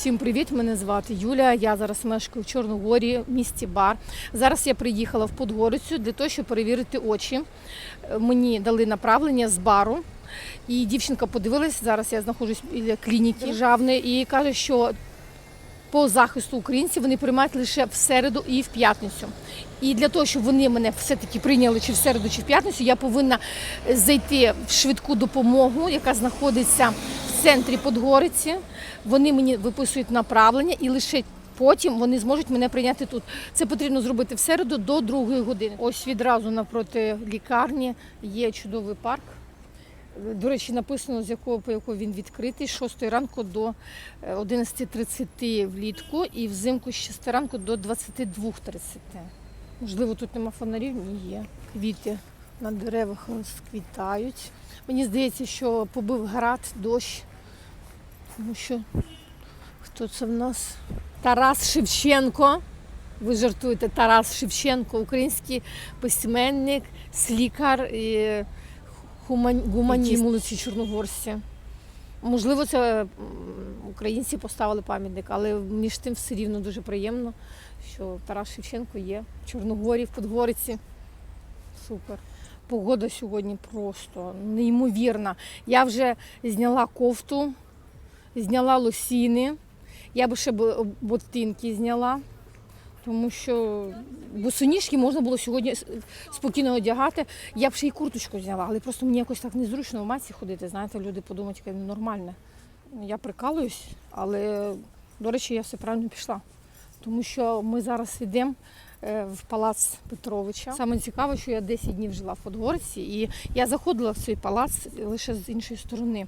Всім привіт! Мене звати Юля. Я зараз мешкаю в Чорногорі, в місті Бар. Зараз я приїхала в Подгорицю для того, щоб перевірити очі. Мені дали направлення з бару. І дівчинка подивилась. Зараз я знаходжусь біля клініки державної і каже, що по захисту українців вони приймають лише в середу і в п'ятницю. І для того, щоб вони мене все-таки прийняли чи в середу, чи в п'ятницю, я повинна зайти в швидку допомогу, яка знаходиться в центрі Подгориці. Вони мені виписують направлення і лише потім вони зможуть мене прийняти тут. Це потрібно зробити в середу до другої години. Ось відразу навпроти лікарні є чудовий парк. До речі, написано, з якого по якого він відкритий, з 6 ранку до е, 11.30 влітку і взимку з 6 ранку до 22.30. Можливо, тут нема фонарів? Ні, є. Квіти на деревах розквітають. Мені здається, що побив град, дощ, тому що хто це в нас? Тарас Шевченко. Ви жартуєте, Тарас Шевченко, український письменник, слікар. І гуман... гуманіст вулиці. Можливо, це українці поставили пам'ятник, але між тим все рівно дуже приємно, що Тарас Шевченко є в Чорногорі, в Подгориці. Супер. Погода сьогодні просто неймовірна. Я вже зняла кофту, зняла лосіни, я би ще ботинки зняла, тому що босоніжки можна було сьогодні спокійно одягати. Я б ще й курточку зняла, але просто мені якось так незручно в маці ходити. Знаєте, люди подумають, яке нормальне. Я прикалуюсь, але, до речі, я все правильно пішла. Тому що ми зараз йдемо е, в палац Петровича. Саме цікаве, що я 10 днів жила в Подгорці, і я заходила в цей палац лише з іншої сторони.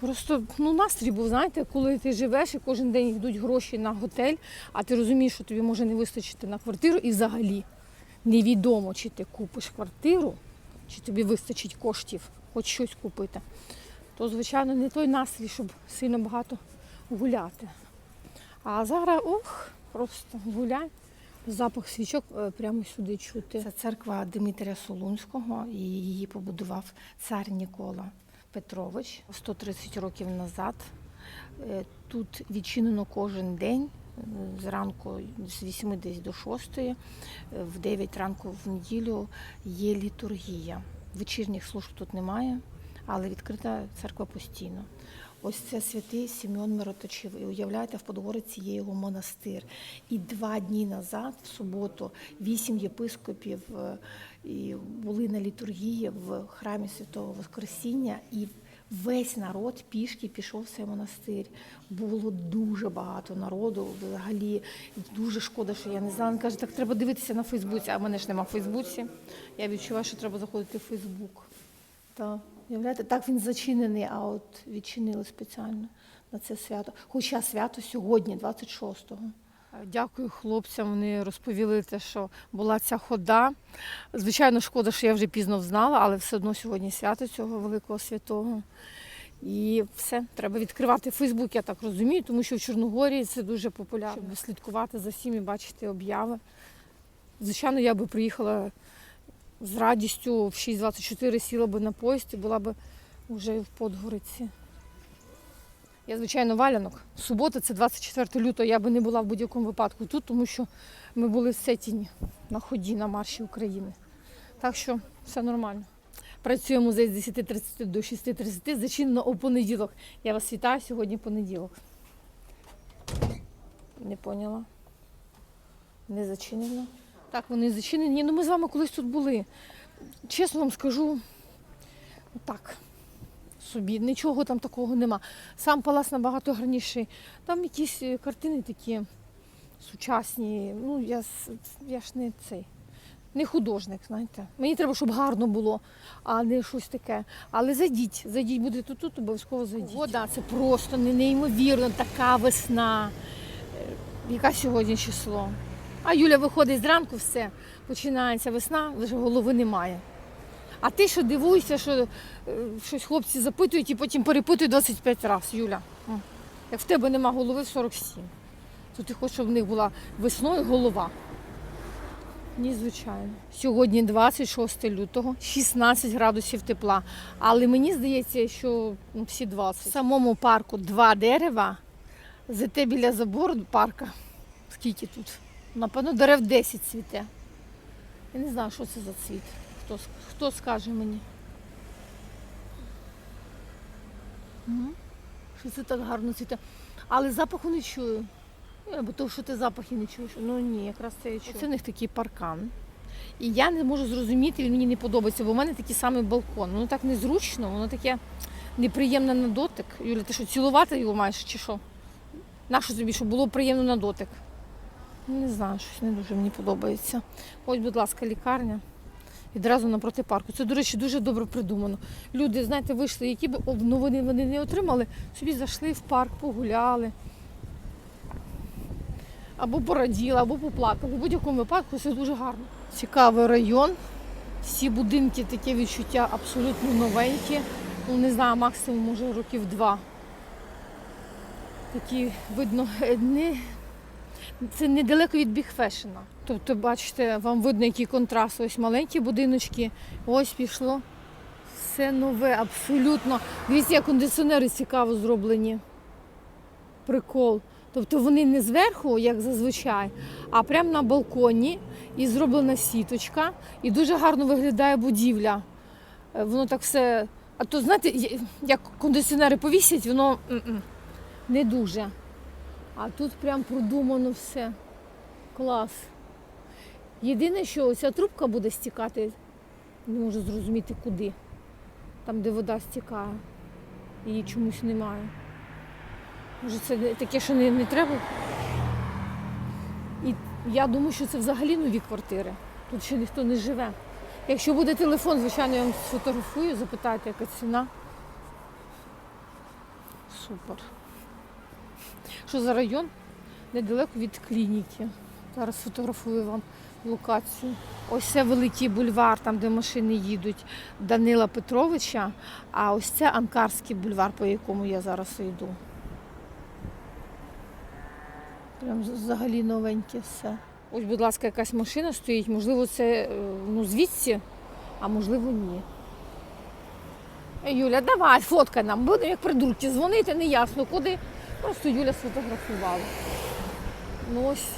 Просто ну, настрій був, знаєте, коли ти живеш і кожен день йдуть гроші на готель, а ти розумієш, що тобі може не вистачити на квартиру, і взагалі невідомо, чи ти купиш квартиру, чи тобі вистачить коштів хоч щось купити. То, звичайно, не той настрій, щоб сильно багато гуляти. А зараз ох, просто гуляй. Запах свічок е, прямо сюди чути. Це церква Дмитрія Солунського, і її побудував цар Нікола Петрович 130 років назад. Е, Тут відчинено кожен день. е, Зранку з 8 десь до 6, е, в 9 ранку в неділю є літургія. Вечірніх служб тут немає, але відкрита церква постійно. Ось це святий Сімеон Мироточив. І уявляєте, в Подгориці є його монастир. І два дні назад, в суботу, вісім єпископів е, були на літургії в храмі Святого Воскресіння. І весь народ пішки пішов в цей монастир. Було дуже багато народу. Взагалі дуже шкода, що я не знала. Він каже, так треба дивитися на Фейсбуці, а в мене ж нема в Фейсбуці. Я відчуваю, що треба заходити в Фейсбук. Так, уявляєте, так він зачинений, а от відчинили спеціально на це свято. Хоча свято сьогодні, 26-го. Дякую хлопцям. Вони розповіли те, що була ця хода. Звичайно, шкода, що я вже пізно знала, але все одно сьогодні свято цього великого святого. І все, треба відкривати Фейсбук, я так розумію, тому що в Чорногорії це дуже популярно. Щоб слідкувати за всім і бачити обяви. Звичайно, я би приїхала з радістю в 6.24 сіла би на поїзд і була би вже в Подгориці. Я, звичайно, валянок. Субота це 24 лютого. Я би не була в будь-якому випадку тут, тому що ми були в Сетіні на ході на марші України. Так що все нормально. Працює музей з 10.30 до 6.30, зачинено у понеділок. Я вас вітаю сьогодні понеділок. Не поняла. Не зачинено. Так, вони зачинені. Ну ми з вами колись тут були. Чесно вам скажу, так, собі, нічого там такого нема. Сам палац набагато гарніший. Там якісь е, картини такі сучасні. Ну, я, я ж не цей. Не художник, знаєте. Мені треба, щоб гарно було, а не щось таке. Але зайдіть, зайдіть, будете тут, обов'язково зайдіть. Вода, це просто не- неймовірно, така весна. Е, Яке сьогодні число? А Юля виходить зранку, все, починається весна, вже голови немає. А ти що дивуєшся, що е, щось хлопці запитують і потім перепитують 25 разів, Юля. Як в тебе нема голови 47. То ти хочеш, щоб в них була весною голова. Ні, звичайно. Сьогодні 26 лютого, 16 градусів тепла. Але мені здається, що ну, всі 20. В самому парку два дерева, зате біля забору парка. Скільки тут? Напевно, дерев 10 цвіте. Я не знаю, що це за цвіт. Хто, хто скаже мені? Що це так гарно цвіте. Але запаху не чую. Е, Бо то, що ти запахи не чуєш. Ну ні, якраз це я чую. Це в них такий паркан. І я не можу зрозуміти, він мені не подобається, бо в мене такий самий балкон. Воно так незручно, воно таке неприємне на дотик. Юля, ти що, цілувати його маєш чи що? Нащо тобі, щоб було приємно на дотик? Ну, Не знаю, щось не дуже мені подобається. Ось, будь ласка, лікарня. Відразу напроти парку. Це, до речі, дуже добре придумано. Люди, знаєте, вийшли, які б новини вони не отримали, собі зайшли в парк, погуляли. Або пораділи, або поплакали. В будь-якому випадку це дуже гарно. Цікавий район. Всі будинки таке відчуття абсолютно новенькі. Ну, не знаю, максимум може років два. Такі видно, не, це недалеко від бігфешена. Тобто, бачите, вам видно, який контраст. Ось маленькі будиночки, ось пішло. Все нове, абсолютно. Дивіться, як кондиціонери цікаво зроблені. Прикол. Тобто вони не зверху, як зазвичай, а прямо на балконі і зроблена сіточка, і дуже гарно виглядає будівля. Е, Воно так все. А то, знаєте, як кондиціонери повісять, воно не дуже. А тут прям продумано все. Клас. Єдине, що ця трубка буде стікати, не можу зрозуміти куди. Там, де вода стікає. Її чомусь немає. Може, це таке, що не, не треба. І я думаю, що це взагалі нові квартири. Тут ще ніхто не живе. Якщо буде телефон, звичайно, я вам сфотографую, запитайте, яка ціна. Супер. Що за район? Недалеко від клініки. Зараз фотографую вам локацію. Ось це великий бульвар, там, де машини їдуть Данила Петровича, а ось це Анкарський бульвар, по якому я зараз йду. Прям взагалі новеньке все. Ось, будь ласка, якась машина стоїть. Можливо, це е, ну, звідси, а можливо, ні. Юля, давай, фоткай нам. Будемо як придурки дзвонити, не ясно куди. Просто Юля сфотографувала. Ну ось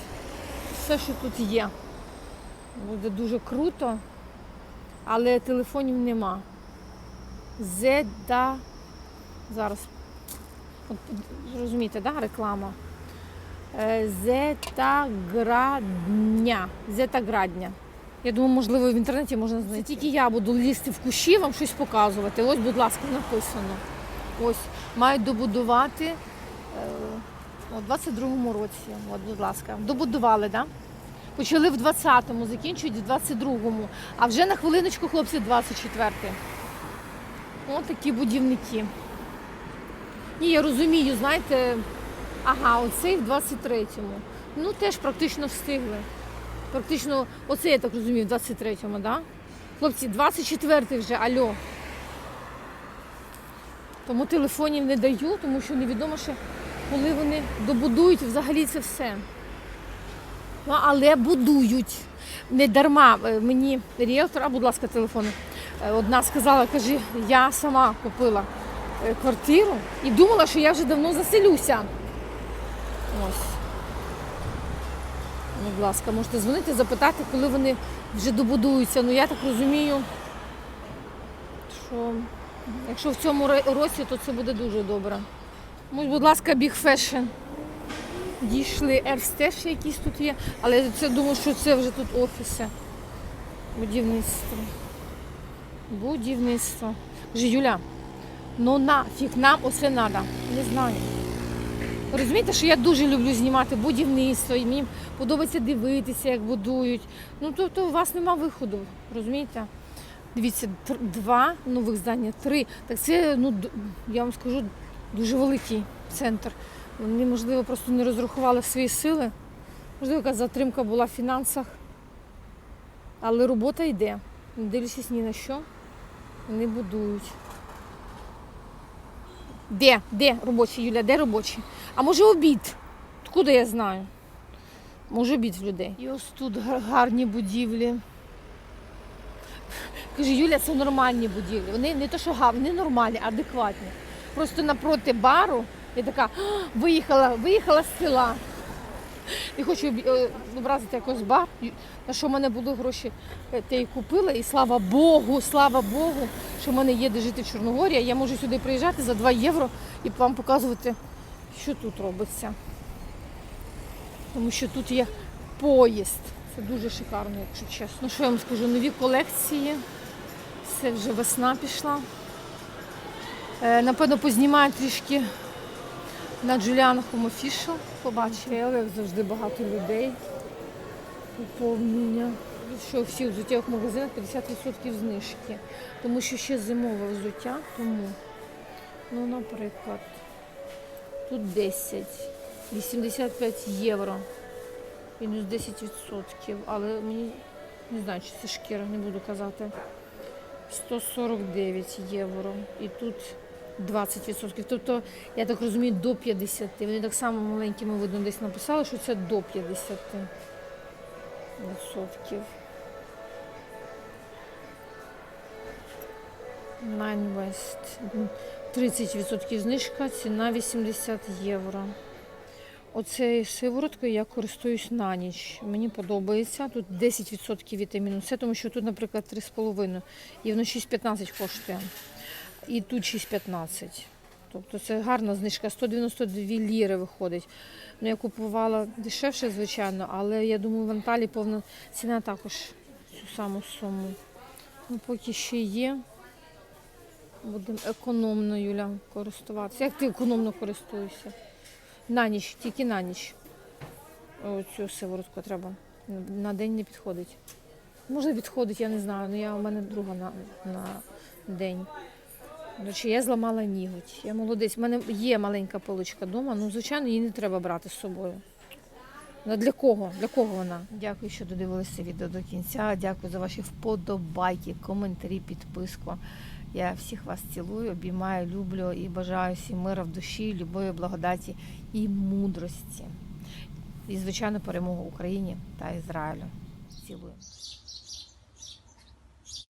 все, що тут є. Буде дуже круто, але телефонів нема. Зеда. Зараз. От, розумієте, да, реклама? Е, Зетаградня. Зетаградня. Я думаю, можливо, в інтернеті можна знайти. Це тільки я буду лізти в кущі, вам щось показувати. Ось, будь ласка, написано. Ось, мають добудувати у 22-му році. От, будь ласка. Добудували? Да? Почали в 20-му, закінчують в 22-му. А вже на хвилиночку, хлопці, 24-й. Ось такі будівники. Ні, я розумію, знаєте, ага, оцей в 23-му. Ну, теж практично встигли. Практично, оце я так розумію, в 23-му, так? Да? Хлопці, 24-й вже, альо. Тому телефонів не даю, тому що невідомо ще, коли вони добудують взагалі це все. Ну, але будують. Не дарма е, мені ріелтор, а будь ласка, телефони. е, Одна сказала, каже, я сама купила е, квартиру і думала, що я вже давно заселюся. Ось. Ну, Будь ласка, можете дзвонити, запитати, коли вони вже добудуються. Ну я так розумію, що якщо в цьому році, то це буде дуже добре. Ось, будь ласка, Big Fashion. Дійшли Ерстеж якісь тут є, але це думаю, що це вже тут офіси. Будівництво. Будівництво. Каже, Юля, ну нафіг нам оце треба. Не знаю. Розумієте, що я дуже люблю знімати будівництво, і мені подобається дивитися, як будують. Ну тобто у вас нема виходу, розумієте? Дивіться, два нових здання, три. Так це, ну я вам скажу, дуже великий центр. Вони, можливо, просто не розрахували свої сили. Можливо, якась затримка була в фінансах. Але робота йде. Не дивлячись ні на що, вони будують. Де? Де робочі, Юля? Де робочі? А може обід? Откуда я знаю? Може обід в людей. І ось тут гарні будівлі. Каже, Юля, це нормальні будівлі. Вони не то, що гарні, вони нормальні, адекватні. Просто напроти бару я така виїхала, виїхала з села. Не хочу обі- е, образити якось бар. На що в мене були гроші, е, те і купила. І слава Богу, слава Богу, що в мене є де жити в Чорногорі. Я можу сюди приїжджати за 2 євро і вам показувати, що тут робиться. Тому що тут є поїзд. Це дуже шикарно, якщо чесно. Що я вам скажу, нові колекції. Це вже весна пішла. Е, напевно, познімаю трішки на Home Official. Побачите, як завжди багато людей. Поповнення. Що всі в взуттєвих магазинах 50% знижки. Тому що ще зимове взуття, тому, ну, наприклад, тут 10, 85 євро. Мінус 10%. Але мені не знаю, чи це шкіра, не буду казати. 149 євро. І тут 20%. Тобто, я так розумію, до 50. Вони так само маленькими видно десь написали, що це до 50 відсотків. Nine West. 30% знижка, ціна 80 євро. Оцею сивороткою я користуюсь на ніч. Мені подобається. Тут 10% вітаміну С, тому що тут, наприклад, 3,5 і воно 6,15 коштує. І тут 6,15. Тобто це гарна знижка, 192 ліри виходить. Ну, я купувала дешевше, звичайно, але я думаю, в Анталії повна ціна також цю саму суму. Ну, поки ще є. Будемо економно, Юля, користуватися. Як ти економно користуєшся? На ніч, тільки на ніч. Оцю сиворотку треба. На день не підходить. Може підходить, я не знаю, але я, у мене друга на, на день. До речі, я зламала ніготь. Я молодець. У мене є маленька поличка вдома, ну, звичайно, її не треба брати з собою. Ну, для кого? Для кого вона? Дякую, що додивилися відео до кінця. Дякую за ваші вподобайки, коментарі, підписку. Я всіх вас цілую, обіймаю, люблю і бажаю всім мира в душі, любові, благодаті і мудрості. І, звичайно, перемогу Україні та Ізраїлю. Цілую.